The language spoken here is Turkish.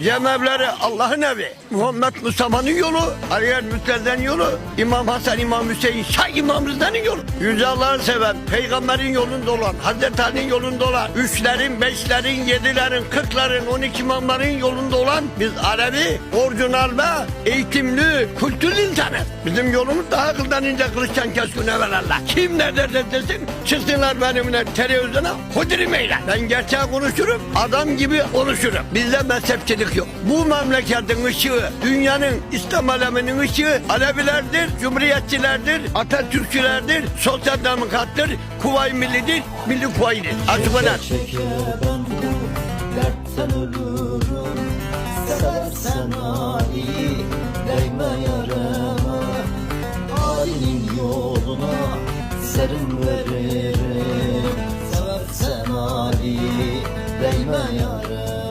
Cemevleri Allah'ın evi. Muhammed Mustafa'nın yolu. Ariel Müstel'den yolu. İmam Hasan, İmam Hüseyin, Şah İmam Rıza'nın yolu. Yüce Allah'ı seven, peygamberin yolunda olan, Hazreti Ali'nin yolunda olan, üçlerin, beşlerin, yedilerin, kırkların, on iki imamların yolunda olan biz Alevi, orijinal ve eğitimli, kültürlü. Bizim yolumuz daha akıldan ince kılıçtan keskin evvelallah. Kim ne derse desin, çıksınlar benimle televizyona, hodrimeyle. Ben gerçeği konuşurum, adam gibi konuşurum. Bizde mezhepçilik yok. Bu memleketin ışığı, dünyanın İslam aleminin ışığı Alevilerdir, Cumhuriyetçilerdir, Atatürkçülerdir, Sosyal Demokrattır, Kuvayi Millidir, Milli Kuvayi'dir. Açık olan. Çeke ben bu dertten ölürüm Seversen Ali koluna serin veririm Seversen Ali değme yarım